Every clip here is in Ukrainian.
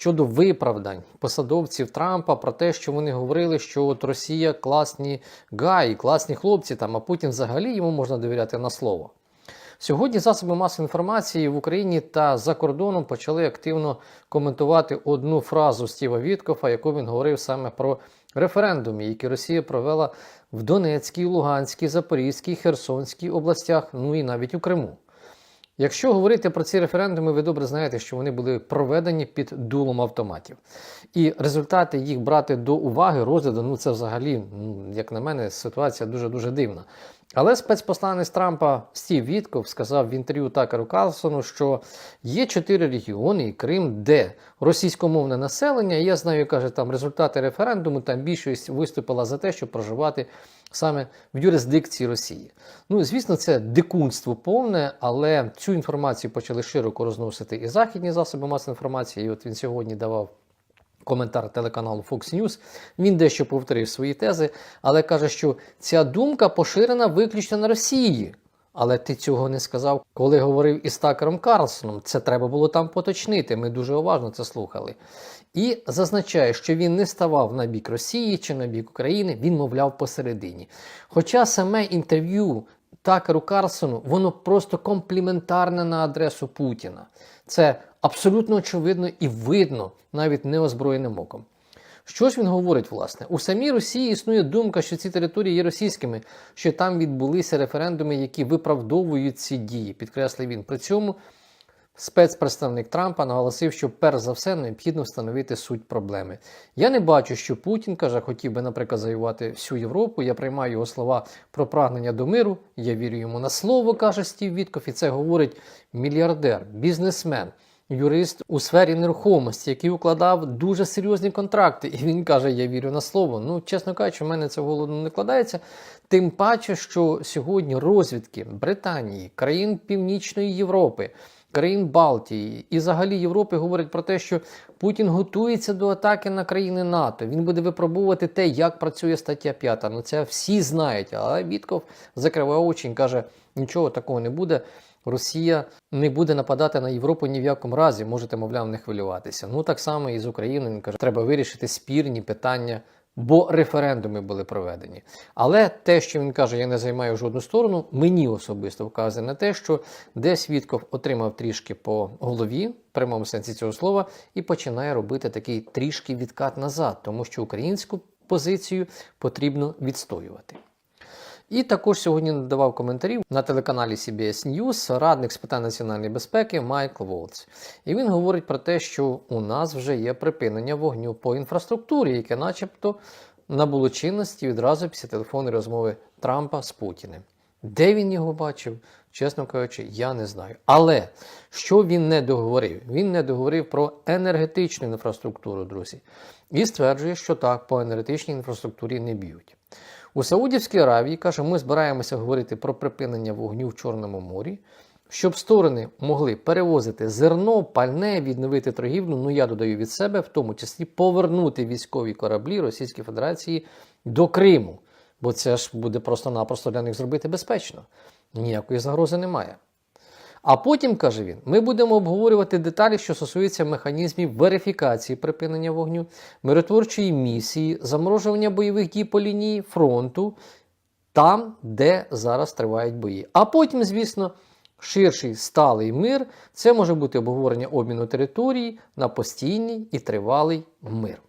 щодо виправдань посадовців Трампа про те, що вони говорили, що от Росія класні гаї, класні хлопці там, а Путін взагалі йому можна довіряти на слово. Сьогодні засоби масової інформації в Україні та за кордоном почали активно коментувати одну фразу Стіва Віткофа, яку він говорив саме про референдуми, які Росія провела в Донецькій, Луганській, Запорізькій, Херсонській областях, ну і навіть у Криму. Якщо говорити про ці референдуми, ви добре знаєте, що вони були проведені під дулом автоматів. І результати їх брати до уваги, розгляду, ну це взагалі, як на мене, ситуація дуже-дуже дивна. Але спецпосланець Трампа Стів Вітков сказав в інтерв'ю Такеру Карлсону, що є чотири регіони і Крим, де російськомовне населення, я знаю, каже, там результати референдуму, там більшість виступила за те, щоб проживати саме в юрисдикції Росії. Ну, звісно, це дикунство повне, але цю інформацію почали широко розносити і західні засоби масової інформації. І от він сьогодні давав коментар телеканалу Fox News. Він дещо повторив свої тези, але каже, що ця думка поширена виключно на Росії. Але ти цього не сказав, коли говорив із Такером Карлсоном. Це треба було там поточнити. Ми дуже уважно це слухали. І зазначає, що він не ставав на бік Росії чи на бік України, він мовляв посередині. Хоча саме інтерв'ю Такеру Карлсону, воно просто компліментарне на адресу Путіна. Це абсолютно очевидно і видно навіть неозброєним оком. Що ж він говорить, власне? У самій Росії існує думка, що ці території є російськими, що там відбулися референдуми, які виправдовують ці дії, підкреслив він. При цьому спецпредставник Трампа наголосив, що перш за все необхідно встановити суть проблеми. Я не бачу, що Путін каже, хотів би, наприклад, завоювати всю Європу. Я приймаю його слова про прагнення до миру. Я вірю йому на слово, каже Стів Вітков, і це говорить мільярдер, бізнесмен. Юрист у сфері нерухомості, який укладав дуже серйозні контракти, і він каже: Я вірю на слово. Ну, чесно кажучи, в мене це в не кладається. Тим паче, що сьогодні розвідки Британії, країн Північної Європи, країн Балтії і взагалі Європи говорять про те, що Путін готується до атаки на країни НАТО. Він буде випробувати те, як працює стаття 5. Ну це всі знають. Але Вітков закриває очі і каже, нічого такого не буде. Росія не буде нападати на Європу ні в якому разі, можете, мовляв, не хвилюватися. Ну так само і з Україною він каже, треба вирішити спірні питання, бо референдуми були проведені. Але те, що він каже, я не займаю жодну сторону, мені особисто вказує на те, що десь Вітков отримав трішки по голові, в прямому сенсі цього слова, і починає робити такий трішки відкат назад, тому що українську позицію потрібно відстоювати. І також сьогодні надавав коментарів на телеканалі CBS News радник з питань національної безпеки Майкл Волц. І він говорить про те, що у нас вже є припинення вогню по інфраструктурі, яке, начебто, набуло чинності відразу після телефонної розмови Трампа з Путіним. Де він його бачив, чесно кажучи, я не знаю. Але що він не договорив? Він не договорив про енергетичну інфраструктуру, друзі, і стверджує, що так по енергетичній інфраструктурі не б'ють. У Саудівській Аравії каже, ми збираємося говорити про припинення вогню в Чорному морі, щоб сторони могли перевозити зерно, пальне, відновити торгівлю. Ну я додаю від себе, в тому числі повернути військові кораблі Російської Федерації до Криму. Бо це ж буде просто-напросто для них зробити безпечно. Ніякої загрози немає. А потім, каже він, ми будемо обговорювати деталі, що стосуються механізмів верифікації припинення вогню, миротворчої місії, заморожування бойових дій по лінії фронту, там, де зараз тривають бої. А потім, звісно, ширший сталий мир це може бути обговорення обміну території на постійний і тривалий мир.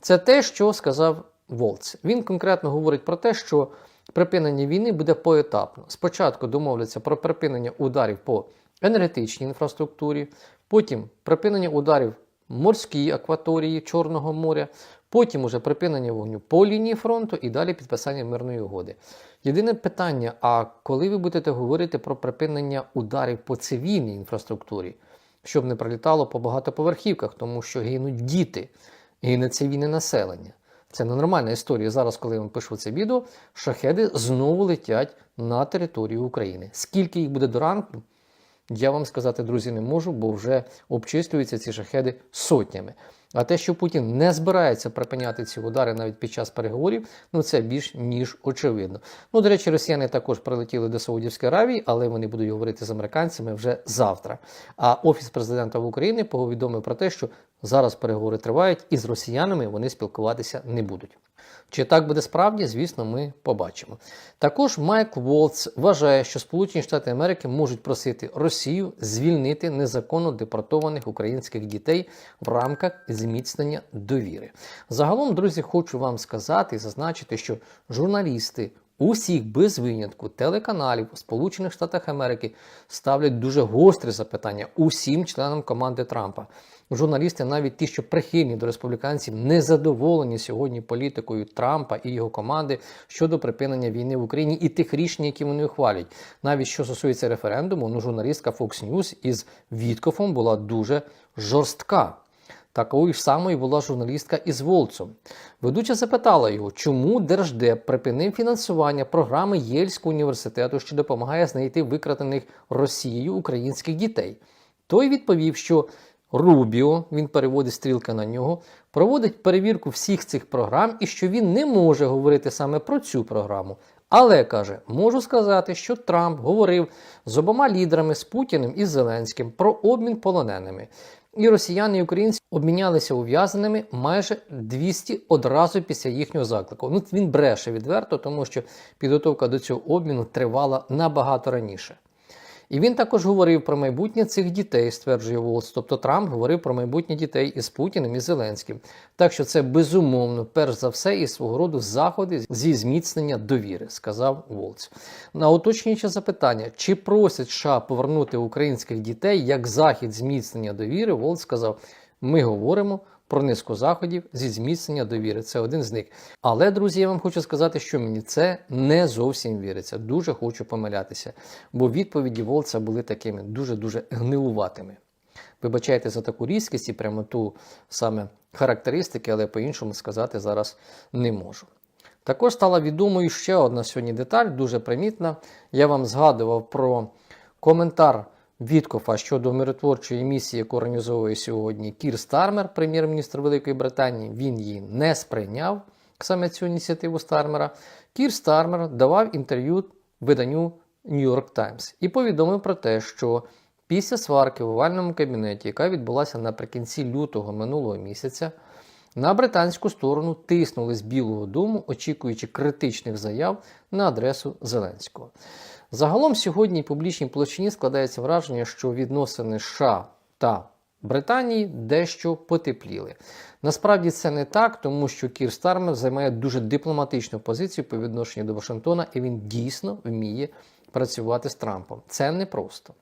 Це те, що сказав Волц. Він конкретно говорить про те, що припинення війни буде поетапно. Спочатку домовляться про припинення ударів по енергетичній інфраструктурі, потім припинення ударів морській акваторії Чорного моря, потім уже припинення вогню по лінії фронту і далі підписання мирної угоди. Єдине питання: а коли ви будете говорити про припинення ударів по цивільній інфраструктурі, щоб не прилітало по багатоповерхівках, тому що гинуть діти, гине цивільне населення. Це ненормальна історія. Зараз, коли я вам пишу це відео, шахеди знову летять на територію України. Скільки їх буде до ранку, я вам сказати, друзі, не можу, бо вже обчислюються ці шахеди сотнями. А те, що Путін не збирається припиняти ці удари навіть під час переговорів, ну це більш ніж очевидно. Ну, до речі, росіяни також прилетіли до Саудівської Аравії, але вони будуть говорити з американцями вже завтра. А офіс президента в Україні повідомив про те, що зараз переговори тривають, і з росіянами вони спілкуватися не будуть. Чи так буде справді, звісно, ми побачимо. Також Майк Волц вважає, що Сполучені Штати Америки можуть просити Росію звільнити незаконно депортованих українських дітей в рамках зміцнення довіри. Загалом, друзі, хочу вам сказати і зазначити, що журналісти усіх без винятку телеканалів у Сполучених Штатах Америки ставлять дуже гострі запитання усім членам команди Трампа. Журналісти, навіть ті, що прихильні до республіканців, не задоволені сьогодні політикою Трампа і його команди щодо припинення війни в Україні і тих рішень, які вони ухвалюють. Навіть що стосується референдуму, ну журналістка Fox News із Віткофом була дуже жорстка. Такою ж самою була журналістка із Волцом. Ведуча запитала його, чому Держдеп припинив фінансування програми Єльського університету, що допомагає знайти викрадених Росією українських дітей. Той відповів, що Рубіо, він переводить стрілки на нього, проводить перевірку всіх цих програм і що він не може говорити саме про цю програму. Але каже, можу сказати, що Трамп говорив з обома лідерами з Путіним і Зеленським про обмін полоненими. І росіяни і українці обмінялися ув'язненими майже 200 одразу після їхнього заклику. Ну він бреше відверто, тому що підготовка до цього обміну тривала набагато раніше. І він також говорив про майбутнє цих дітей, стверджує Волц. Тобто Трамп говорив про майбутнє дітей із Путіним і Зеленським. Так що це безумовно, перш за все, і свого роду заходи зі зміцнення довіри, сказав Волц. На уточнююче запитання, чи просять США повернути українських дітей як захід зміцнення довіри, Волц сказав: ми говоримо про низку заходів зі зміцнення довіри. Це один з них. Але, друзі, я вам хочу сказати, що мені це не зовсім віриться. Дуже хочу помилятися, бо відповіді Волца були такими дуже-дуже гнилуватими. Вибачайте за таку різкість і прямоту саме характеристики, але по-іншому сказати зараз не можу. Також стала відомою ще одна сьогодні деталь, дуже примітна. Я вам згадував про коментар Віткофа щодо миротворчої місії, яку організовує сьогодні Кір Стармер, прем'єр-міністр Великої Британії. Він її не сприйняв саме цю ініціативу Стармера. Кір Стармер давав інтерв'ю виданню York Times і повідомив про те, що після сварки в овальному кабінеті, яка відбулася наприкінці лютого минулого місяця, на британську сторону тиснули з Білого Дому, очікуючи критичних заяв на адресу Зеленського. Загалом сьогодні публічній площині складається враження, що відносини США та Британії дещо потепліли. Насправді це не так, тому що Кір Стармер займає дуже дипломатичну позицію по відношенню до Вашингтона, і він дійсно вміє працювати з Трампом. Це непросто.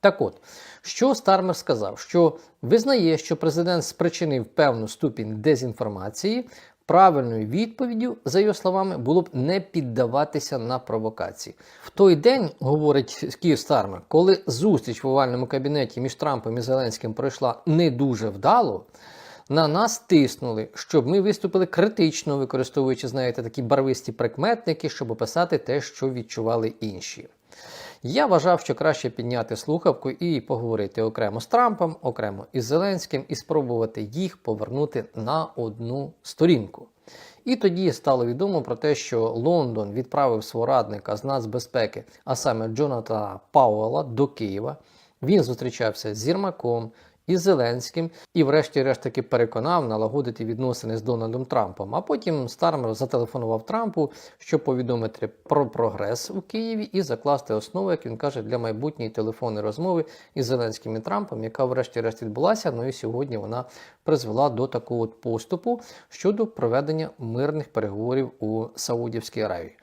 Так от, що Стармер сказав, що визнає, що президент спричинив певну ступінь дезінформації. Правильною відповіддю, за його словами, було б не піддаватися на провокації. В той день, говорить Київ Стармер, коли зустріч в овальному кабінеті між Трампом і Зеленським пройшла не дуже вдало, на нас тиснули, щоб ми виступили критично, використовуючи, знаєте, такі барвисті прикметники, щоб описати те, що відчували інші. Я вважав, що краще підняти слухавку і поговорити окремо з Трампом, окремо із Зеленським, і спробувати їх повернути на одну сторінку. І тоді стало відомо про те, що Лондон відправив свого радника з нацбезпеки, а саме Джоната Пауела, до Києва. Він зустрічався з Єрмаком, із Зеленським і, врешті-решт, таки переконав налагодити відносини з Дональдом Трампом. А потім Стармер зателефонував Трампу, щоб повідомити про прогрес у Києві і закласти основу, як він каже, для майбутньої телефонної розмови із Зеленським і Трампом, яка, врешті-решт, відбулася. Ну і сьогодні вона призвела до такого от поступу щодо проведення мирних переговорів у Саудівській Аравії.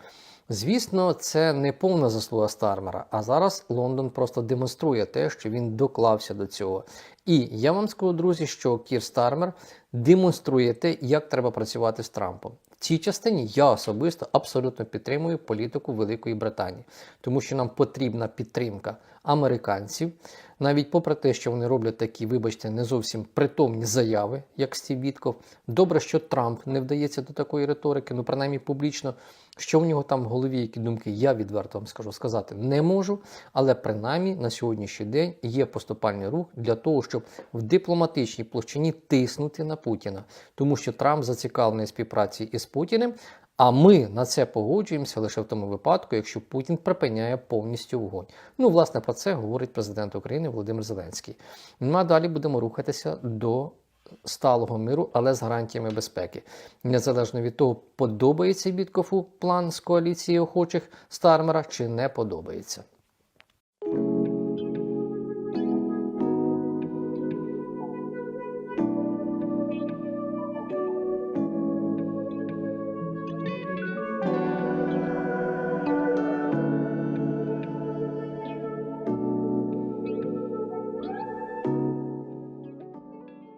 Звісно, це не повна заслуга Стармера, а зараз Лондон просто демонструє те, що він доклався до цього. І я вам скажу, друзі, що Кір Стармер демонструє те, як треба працювати з Трампом. В цій частині я особисто абсолютно підтримую політику Великої Британії, тому що нам потрібна підтримка американців, навіть попри те, що вони роблять такі, вибачте, не зовсім притомні заяви, як Стів Вітков. Добре, що Трамп не вдається до такої риторики, ну принаймні публічно. Що в нього там в голові, які думки, я відверто вам скажу сказати не можу. Але принаймні на сьогоднішній день є поступальний рух для того, щоб в дипломатичній площині тиснути на Путіна, тому що Трамп зацікавлений співпраці із Путіним. А ми на це погоджуємося лише в тому випадку, якщо Путін припиняє повністю вогонь. Ну, власне, про це говорить президент України Володимир Зеленський. Ну а далі будемо рухатися до сталого миру, але з гарантіями безпеки. Незалежно від того, подобається Біткофу план з коаліції охочих Стармера чи не подобається.